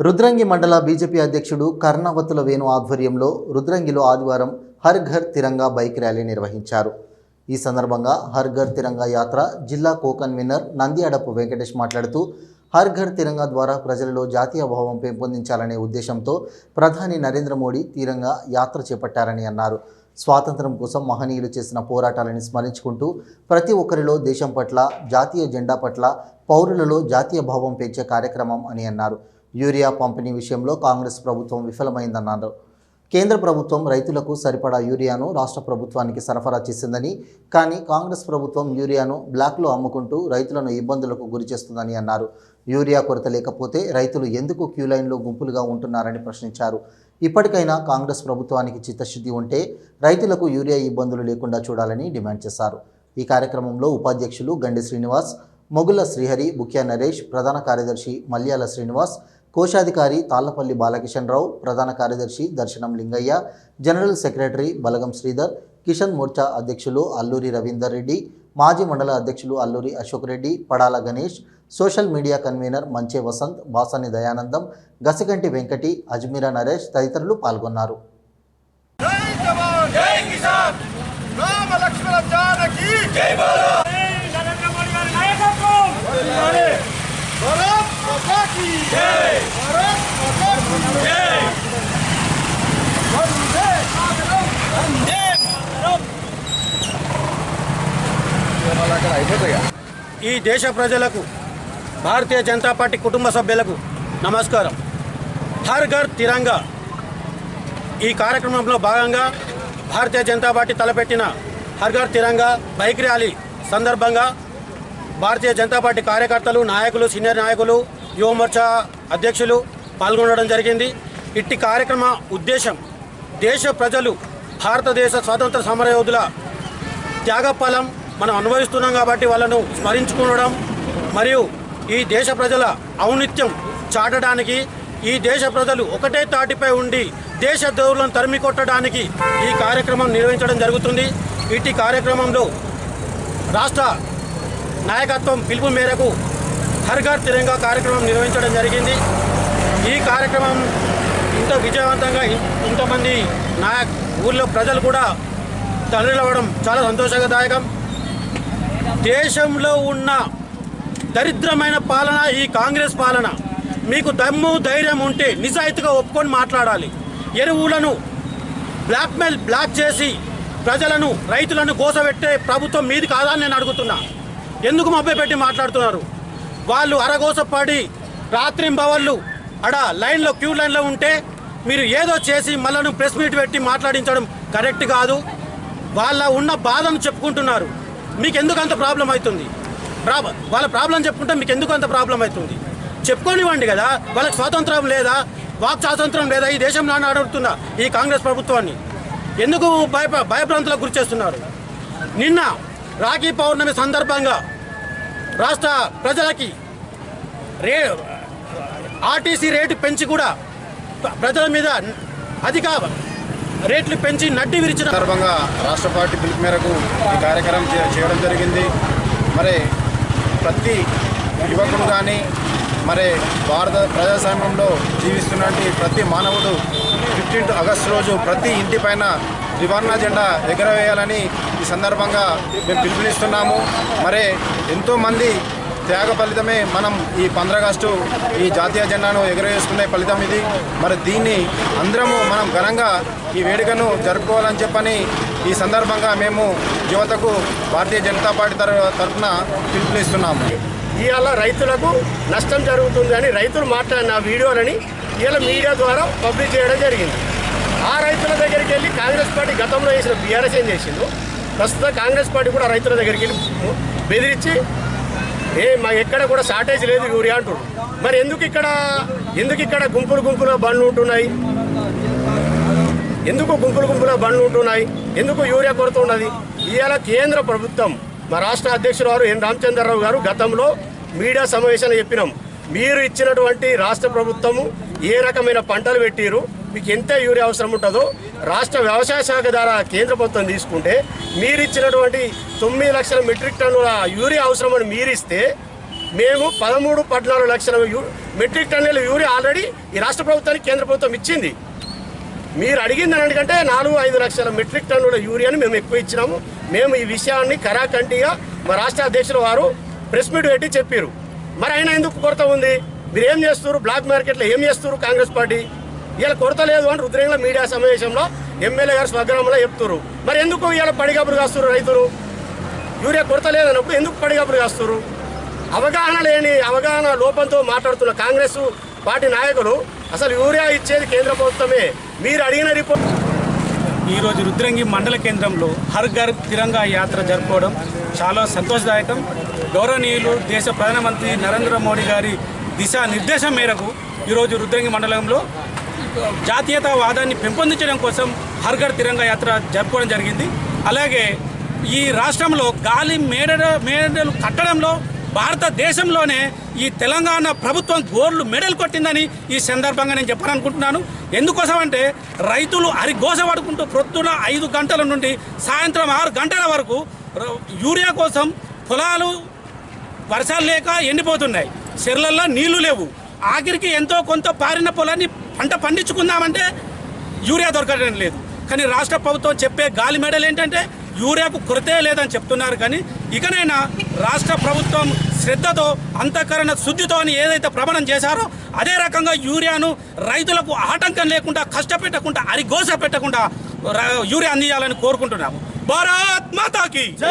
రుద్రంగి మండల బీజేపీ అధ్యక్షుడు కర్ణవతుల వేణు ఆధ్వర్యంలో రుద్రంగిలో ఆదివారం హర్ ఘర్ తిరంగా బైక్ ర్యాలీ నిర్వహించారు. ఈ సందర్భంగా హర్ ఘర్ తిరంగా యాత్ర జిల్లా కో కన్వీనర్ నంది అడపు వెంకటేష్ మాట్లాడుతూ హర్ ఘర్ తిరంగా ద్వారా ప్రజలలో జాతీయ భావం పెంపొందించాలనే ఉద్దేశంతో ప్రధాని నరేంద్ర మోడీ తీరంగా యాత్ర చేపట్టారని అన్నారు. స్వాతంత్రం కోసం మహనీయులు చేసిన పోరాటాలని స్మరించుకుంటూ ప్రతి ఒక్కరిలో దేశం పట్ల జాతీయ జెండా పట్ల పౌరులలో జాతీయ భావం పెంచే కార్యక్రమం అని అన్నారు. యూరియా పంపిణీ విషయంలో కాంగ్రెస్ ప్రభుత్వం విఫలమైందన్నారు. కేంద్ర ప్రభుత్వం రైతులకు సరిపడా యూరియాను రాష్ట్ర ప్రభుత్వానికి సరఫరా చేసిందని కానీ కాంగ్రెస్ ప్రభుత్వం యూరియాను బ్లాక్లో అమ్ముకుంటూ రైతులను ఇబ్బందులకు గురి చేస్తుందని అన్నారు. యూరియా కొరత లేకపోతే రైతులు ఎందుకు క్యూ లైన్లో గుంపులుగా ఉంటున్నారని ప్రశ్నించారు. ఇప్పటికైనా కాంగ్రెస్ ప్రభుత్వానికి చిత్తశుద్ధి ఉంటే రైతులకు యూరియా ఇబ్బందులు లేకుండా చూడాలని డిమాండ్ చేశారు. ఈ కార్యక్రమంలో ఉపాధ్యక్షులు గండి శ్రీనివాస్ మొగుల శ్రీహరి బుక్యా నరేష్ ప్రధాన కార్యదర్శి మల్యాల శ్రీనివాస్ కోశాధికారి తాళ్ళపల్లి బాలకిషన్ రావు ప్రధాన కార్యదర్శి దర్శనం లింగయ్య జనరల్ సెక్రటరీ బలగం శ్రీధర్ కిషన్ మోర్చా అధ్యక్షులు అల్లూరి రవీందర్ రెడ్డి మాజీ మండల అధ్యక్షులు Alluri Ashok Reddy Padala Ganesh social media convener Manche Vasanth Basani Dayanandam Gasiganti Venkati Ajmeera Naresh తదితరులు పాల్గొన్నారు. జై జవాన్ జై కిసాన్ రామ లక్ష్మణ జానకి జై బోలో నరేంద్ర మోడీ గారి నాయకత్వం భారత్ మాతా కీ జై భారత్ మాతా కీ జై వందే మాతరం వందే ఈ దేశ ప్రజలకు భారతీయ జనతా పార్టీ కుటుంబ సభ్యులకు నమస్కారం. హర్ ఘర్ తిరంగా. ఈ కార్యక్రమంలో భాగంగా భారతీయ జనతా పార్టీ తలపెట్టిన హర్ ఘర్ తిరంగా బైక్ ర్యాలీ సందర్భంగా భారతీయ జనతా పార్టీ కార్యకర్తలు నాయకులు సీనియర్ నాయకులు యువమోర్చా అధ్యక్షులు పాల్గొనడం జరిగింది. ఇట్టి కార్యక్రమ ఉద్దేశం దేశ ప్రజలు భారతదేశ స్వాతంత్ర సమరయోధుల త్యాగఫలం మనం అనుభవిస్తున్నాం కాబట్టి వాళ్ళను స్మరించుకోవడం మరియు ఈ దేశ ప్రజల ఔన్నిత్యం చాటడానికి ఈ దేశ ప్రజలు ఒకటే తాటిపై ఉండి దేశ దౌర్లను తరిమి కొట్టడానికి ఈ కార్యక్రమం నిర్వహించడం జరుగుతుంది. ఇటు కార్యక్రమంలో రాష్ట్ర నాయకత్వం పిలుపు మేరకు హర్ ఘర్ తిరంగా కార్యక్రమం నిర్వహించడం జరిగింది. ఈ కార్యక్రమం ఇంత విజయవంతంగా ఇంతమంది నాయక్ ఊళ్ళో ప్రజలు కూడా తరలివడం చాలా సంతోషదాయకం దేశంలో ఉన్న దరిద్రమైన పాలన ఈ కాంగ్రెస్ పాలన. మీకు దమ్ము ధైర్యం ఉంటే నిజాయితీగా ఒప్పుకొని మాట్లాడాలి. ఎరువులను బ్లాక్మెయిల్ బ్లాక్ చేసి ప్రజలను రైతులను గోసబెట్టే ప్రభుత్వం మీది కాదా నేను అడుగుతున్నా. ఎందుకు మభ్యపెట్టి మాట్లాడుతున్నారు? వాళ్ళు అరగోసపడి రాత్రింబవళ్ళు అడ లైన్లో క్యూ లైన్లో ఉంటే మీరు ఏదో చేసి మళ్ళను ప్రెస్ మీట్ పెట్టి మాట్లాడించడం కరెక్ట్ కాదు. వాళ్ళ ఉన్న బాధను చెప్పుకుంటున్నారు. మీకు ఎందుకు అంత ప్రాబ్లం అవుతుంది? ప్రాబ్లం వాళ్ళ ప్రాబ్లం చెప్పుకుంటే మీకు ఎందుకు అంత ప్రాబ్లం అవుతుంది? చెప్పుకోనివ్వండి కదా వాళ్ళకి స్వాతంత్రం లేదా వాక్ స్వాతంత్రం లేదా ఈ దేశంలో అని అడుగుతున్నా ఈ కాంగ్రెస్ ప్రభుత్వాన్ని. ఎందుకు భయ భయభ్రాంతులకు గురి చేస్తున్నారు? నిన్న రాఖీ పౌర్ణమి సందర్భంగా రాష్ట్ర ప్రజలకి రే ఆర్టీసీ రేటు పెంచి కూడా ప్రజల మీద అధిక రేట్లు పెంచి నడ్డి విరిచిన సందర్భంగా రాష్ట్ర పార్టీ పిలుపు మేరకు ఈ కార్యక్రమం చే- చేయడం జరిగింది. మరి ప్రతి యువకుడు కానీ మరి భారత ప్రజాస్వామ్యంలో జీవిస్తున్నటువంటి ప్రతి మానవుడు ఫిఫ్టీన్త్ ఆగస్టు రోజు ప్రతి ఇంటి పైన త్రివర్ణ జెండా ఎగరవేయాలని ఈ సందర్భంగా మేము పిలుపునిస్తున్నాము. మరి ఎంతోమంది త్యాగ ఫలితమే మనం ఈ పంద్రాగస్టు ఈ జాతీయ జెండాను ఎగురవేసుకునే ఫలితం ఇది. మరి దీన్ని అందరము మనం ఘనంగా ఈ వేడుకను జరుపుకోవాలని చెప్పని ఈ సందర్భంగా మేము యువతకు భారతీయ జనతా పార్టీ తర- తరఫున పిలుపునిస్తున్నాము ఇవాళ రైతులకు నష్టం జరుగుతుంది అని రైతులు మాట్లాడిన వీడియోలని ఇవాళ మీడియా ద్వారా పబ్లిష్ చేయడం జరిగింది. ఆ రైతుల దగ్గరికి వెళ్ళి కాంగ్రెస్ పార్టీ గతంలో చేసిన బీఆర్ఎస్ ఏం చేసిందో ప్రస్తుతం కాంగ్రెస్ పార్టీ కూడా రైతుల దగ్గరికి వెళ్ళి బెదిరించి ఏ మా ఎక్కడ కూడా షార్టేజ్ లేదు యూరియా అంటారు మరి ఎందుకు ఇక్కడ ఎందుకు ఇక్కడ గుంపులు గుంపుల బండ్లు ఉంటున్నాయి? ఎందుకు గుంపులు గుంపుల బండ్లు ఉంటున్నాయి? ఎందుకు యూరియా కొరత ఉన్నది? ఇవాళ కేంద్ర ప్రభుత్వం మా రాష్ట్ర అధ్యక్షుడు వారు ఎన్ రామచంద్రరావు గారు గతంలో మీడియా సమావేశాన్ని చెప్పినాం. మీరు ఇచ్చినటువంటి రాష్ట్ర ప్రభుత్వము ఏ రకమైన పంటలు పెట్టిరు మీకు ఎంత యూరియా అవసరం ఉంటుందో రాష్ట్ర వ్యవసాయ శాఖ ద్వారా కేంద్ర ప్రభుత్వం తీసుకుంటే మీరు ఇచ్చినటువంటి తొమ్మిది లక్షల మెట్రిక్ టన్నుల యూరియా అవసరమని మీరు ఇస్తే మేము పదమూడు పద్నాలుగు లక్షల యూ మెట్రిక్ టన్నుల యూరియా ఆల్రెడీ ఈ రాష్ట్ర ప్రభుత్వానికి కేంద్ర ప్రభుత్వం ఇచ్చింది. మీరు అడిగింది ఎందుకంటే నాలుగు ఐదు లక్షల మెట్రిక్ టన్నుల యూరియాని మేము ఎక్కువ ఇచ్చినాము. మేము ఈ విషయాన్ని కరాకంటిగా మా రాష్ట్ర అధ్యక్షుల వారు ప్రెస్ మీట్ పెట్టి చెప్పారు మరి అయినా ఎందుకు కొరత ఉంది? మీరు ఏం చేస్తారు బ్లాక్ మార్కెట్లో ఏం చేస్తారు కాంగ్రెస్ పార్టీ? ఇలా కొరత లేదు అని రుద్రంగ మీడియా సమావేశంలో ఎమ్మెల్యే గారు స్వగ్రామంలో చెప్తున్నారు మరి ఎందుకు ఇవాళ పడిగాపులు కాస్తారు రైతులు? యూరియా కొరత లేదన్నప్పుడు ఎందుకు పడిగాపులు కాస్తారు అవగాహన లేని అవగాహన లోపంతో మాట్లాడుతున్న కాంగ్రెస్ పార్టీ నాయకులు అసలు యూరియా ఇచ్చేది కేంద్ర ప్రభుత్వమే. మీరు అడిగిన రిపోర్ట్ ఈరోజు రుద్రంగి మండల కేంద్రంలో హర్ ఘర్ తిరంగా యాత్ర జరుపుకోవడం చాలా సంతోషదాయకం. గౌరవనీయులు దేశ ప్రధానమంత్రి నరేంద్ర మోడీ గారి దిశా నిర్దేశం మేరకు ఈరోజు రుద్రంగి మండలంలో జాతీయతావాదాన్ని పెంపొందించడం కోసం హర్ఘర్ తిరంగ యాత్ర జరుపుకోవడం జరిగింది. అలాగే ఈ రాష్ట్రంలో గాలి మేడ మేడలు కట్టడంలో భారతదేశంలోనే ఈ తెలంగాణ ప్రభుత్వం గోర్లు మెడల్ కొట్టిందని ఈ సందర్భంగా నేను చెప్పాలనుకుంటున్నాను. ఎందుకోసం అంటే రైతులు అరిగోస పడుకుంటూ ప్రొద్దున ఐదు గంటల నుండి సాయంత్రం ఆరు గంటల వరకు యూరియా కోసం పొలాలు వర్షాలు లేక ఎండిపోతున్నాయి. చెర్లల్లో నీళ్ళు లేవు. ఆఖరికి ఎంతో కొంత పారిన పొలాన్ని పంట పండించుకుందామంటే యూరియా దొరకడం లేదు. కానీ రాష్ట్ర ప్రభుత్వం చెప్పే గాలి మెడలు ఏంటంటే యూరియాకు కొరతే లేదని చెప్తున్నారు. కానీ ఇకనైనా రాష్ట్ర ప్రభుత్వం శ్రద్ధతో అంతఃకరణ శుద్ధితో అని ఏదైతే ప్రమాణం చేశారో అదే రకంగా యూరియాను రైతులకు ఆటంకం లేకుండా కష్టపెట్టకుండా అరిగోస పెట్టకుండా యూరియా అందించాలని కోరుకుంటున్నాము. భారత్ మాతాకి!